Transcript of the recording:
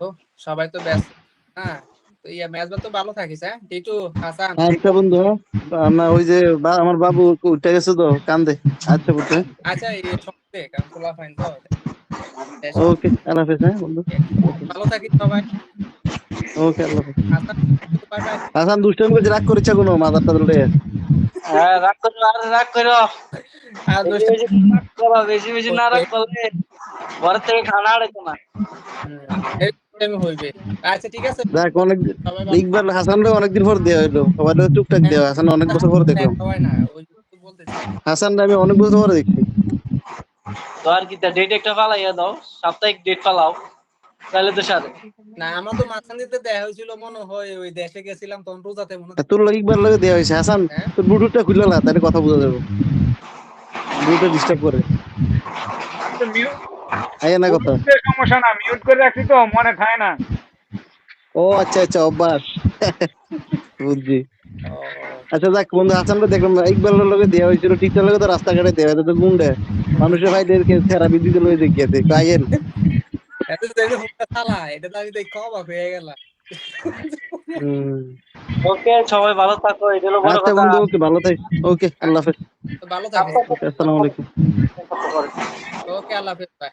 তো সবাই তো ব্যস্ত। হ্যাঁ তো ইয়া মেজবা তো ভালো থাকিস হ্যাঁ? টিটু হাসান। আচ্ছা বন্ধু আমার ওই যে আমার বাবু উঠে গেছে তো কান্দে। আচ্ছা বন্ধু আচ্ছা এই সঙ্গে কারণ খোলা ফাইন তো। ওকে আল্লাহ হাফেজ হ্যাঁ বন্ধু। ভালো থাকিস সবাই। ওকে আল্লাহ হাফেজ। হাসান দুষ্টামি করছে রাগ করেছে কোনো মাথার টাথা উঠে হ্যাঁ রাগ করো আর রাগ করো। আর বেশি দুষ্ট বেশি রাগ করো বেশি বেশি না রাগ করলে ঘর থেকে খানা আড়ে না হইবে। আচ্ছা ঠিক আছে। দেখ অনেক ইকবাল হাসান অনেকদিন পর দেওয়া হইল। সবাই টুকটাক দেওয়া হাসান অনেক বছর পর দেখলাম। না ওই তো বলতেছি। হাসান আমি অনেক বছর পরে দেখছি। তো আর কি ডেট একটা পালাইয়া দাও। সাপ্তাহিক ডেট পালাও তাহলে তো সাথে না আমার তো মাঝখান দেখা হয়েছিল মনে হয় ওই দেশে গেছিলাম তখন রোজাতে মনে তোর লোক ইকবার লগে হয়েছে। হাসান হ্যাঁ? তোর ব্লুটুথটা খুললে না তাহলে কথা বোঝা যাবে। ব্লুটুথ ডিস্টার্ব করে। আয় না কথা সমস্যা না মিউট করে রাখছি তো মনে থাকে না। ও আচ্ছা আচ্ছা অভ্যাস। বুঝছি। আচ্ছা যাক বন্ধু দেখলাম ইকবালের লগে দেওয়া হয়েছিল লগে তো রাস্তাঘাটে দেওয়া হয়েছে তো গুন্ডে। মানুষের ভাইদেরকে থেরাপি দিতে লয়ে দেখিয়ে দে কাইয়েন এত যে যে হুক্কা চালা, এটা তো আমি দেখে অবাক হয়ে গেলাম। ওকে সবাই ভালো থাকো এটা হলো বড় আচ্ছা কথা। ওকে ভালো থাকিস ওকে আল্লাহ হাফেজ। ভালো থাকে। ওকে আসসালামু আলাইকুম। ওকে আল্লাহ হাফেজ ভাই